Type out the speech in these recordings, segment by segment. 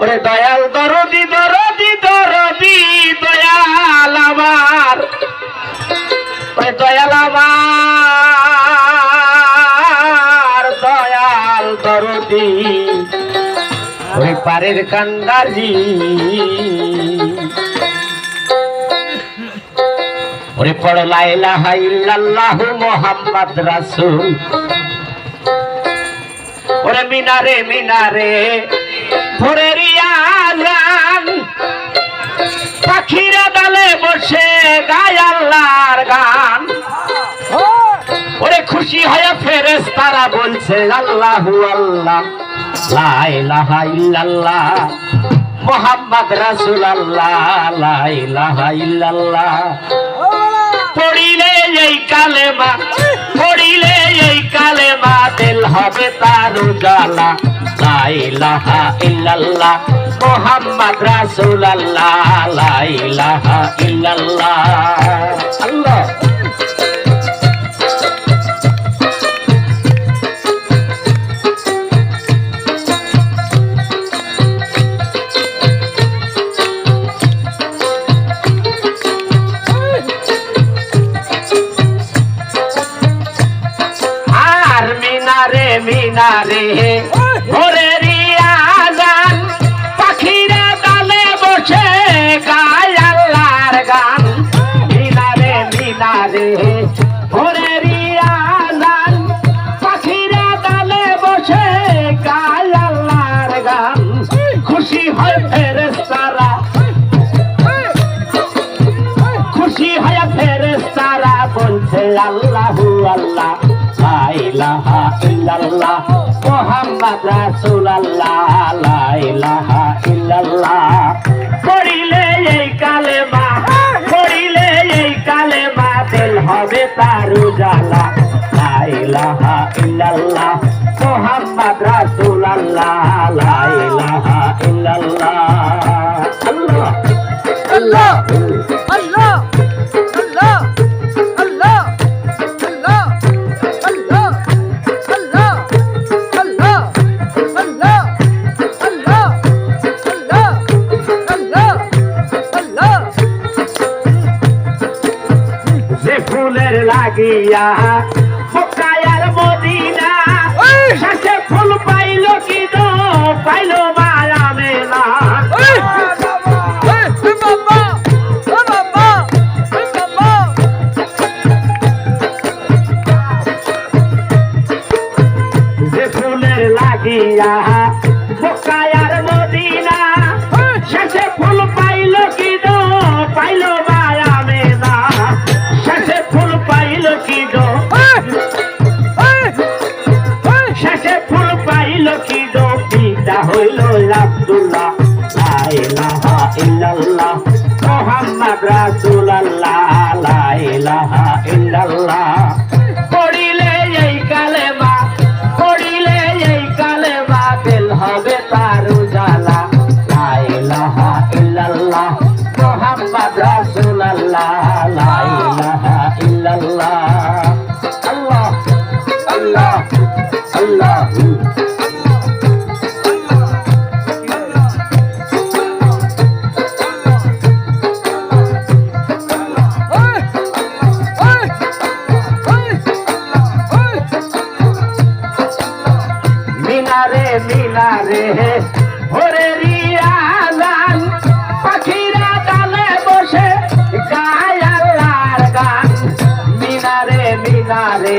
ওরে দয়াল দরদি দরদি দরদি, দয়াল আমার। ওরে দয়াল আমার, দয়াল দরদি। ওরে পারের কান্দারি। ওরে পড়ো লাইলা হাইল্লাল্লাহু মোহাম্মদ রাসূল। ওরে মিনারে মিনারে, ভোরের আজান। পাখিরা বসে গায় আল্লাহর গান। ওরে খুশি হয়ে ফেরেস তারা বলছে, আল্লাহু আল্লাহ, লা ইলাহা মোহাম্মদ রাসূলুল্লাহ, লা ইলাহা ইল্লাল্লাহ। পড়িলে এই কালেমা হবে তার উজালা। লাইলাহা ইল্লাল্লাহ মোহাম্মদ রাসূলুল্লাহ। লাইলাহা ইল্লাল্লাহ। আল্লাহ। মিনারে ভোরের আজান পাখিরা ডালে বসে গায় আল্লাহর গান। মিনারে মিনারে ভোরের আজান পাখিরা ডালে বসে গায় আল্লাহর গান। খুশি হয় ফেরেশতারা, খুশি হয়ে ফেরেশতারা বলছে, আল্লাহু আল্লাহ। ইলাহা ইল্লাল্লাহ, মুহাম্মদ রাসূলুল্লাহ, লা ইলাহা ইল্লাল্লাহ। পড়িলে এই কালেমা, পড়িলে এই কালেমা, দিল হবে তার উজালা। লা ইলাহা ইল্লাল্লাহ, মুহাম্মদ রাসূলুল্লাহ, লা যে ফুলের লাগিয়া ফকায়ার মদিনা সে ফুল পাইল কি পাইল মায়া মেলা। রাখো মিনারে ভোরে রিয়াজান পাখিরা ডালে বসে গায় আল্লাহর গান। মিনারে মিনারে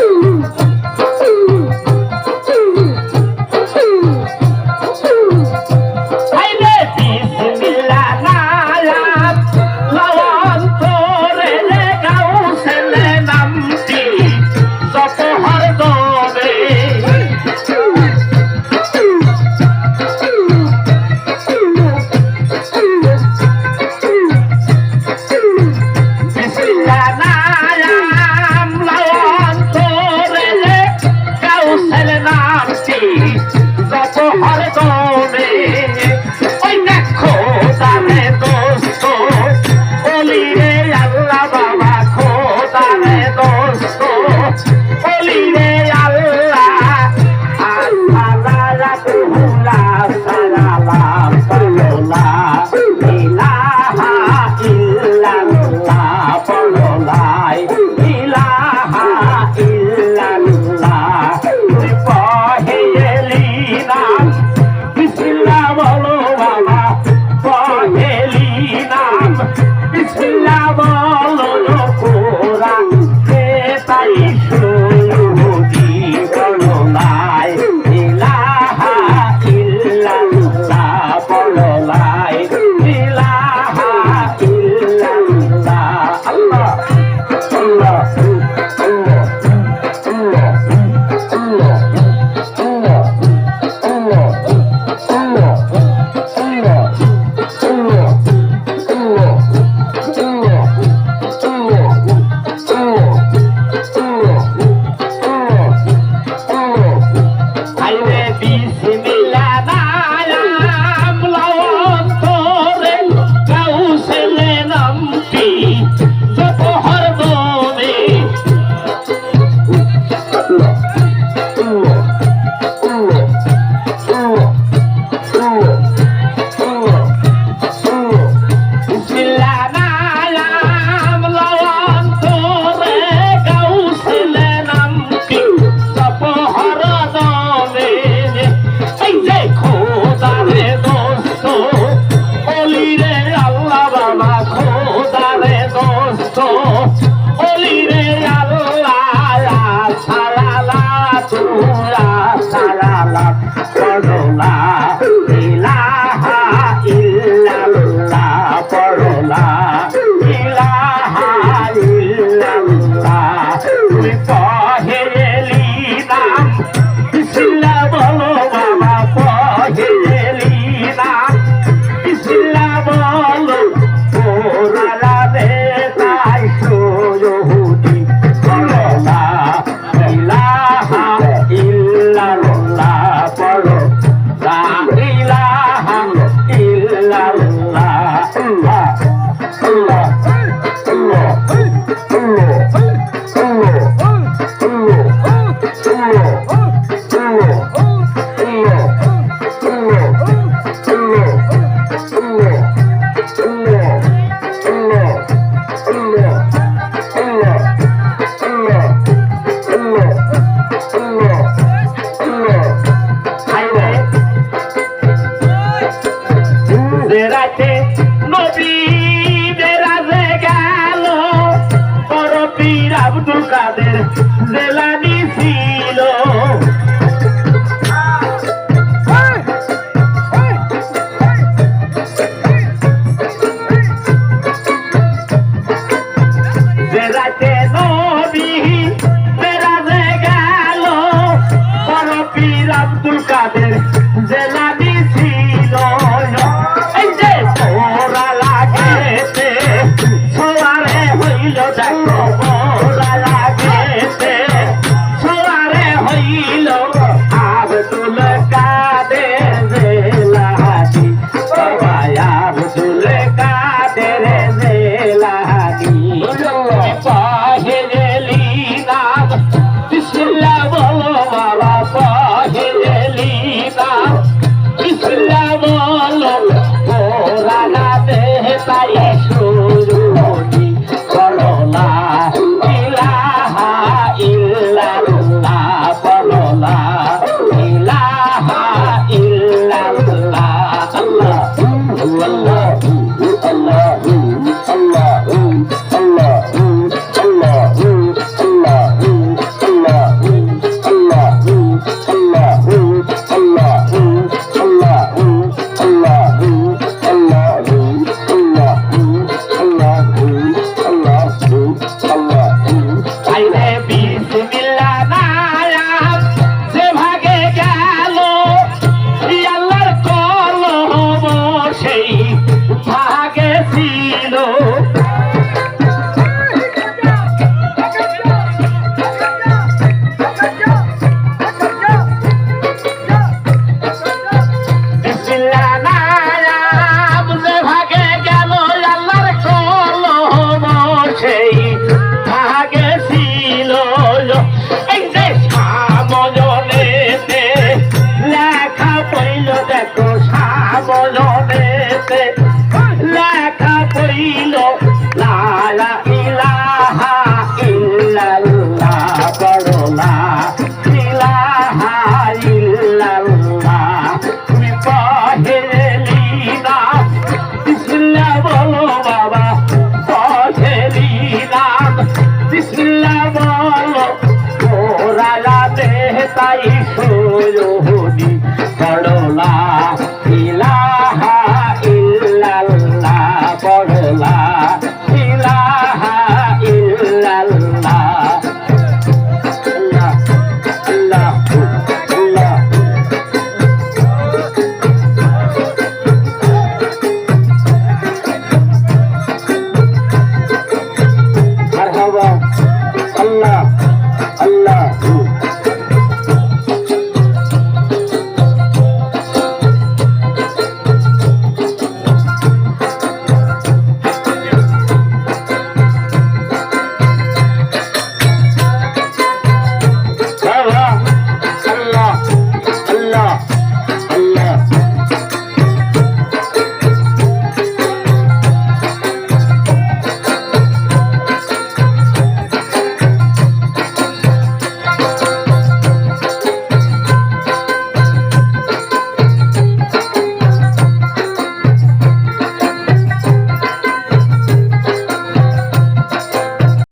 Woo! জেরাতে নবী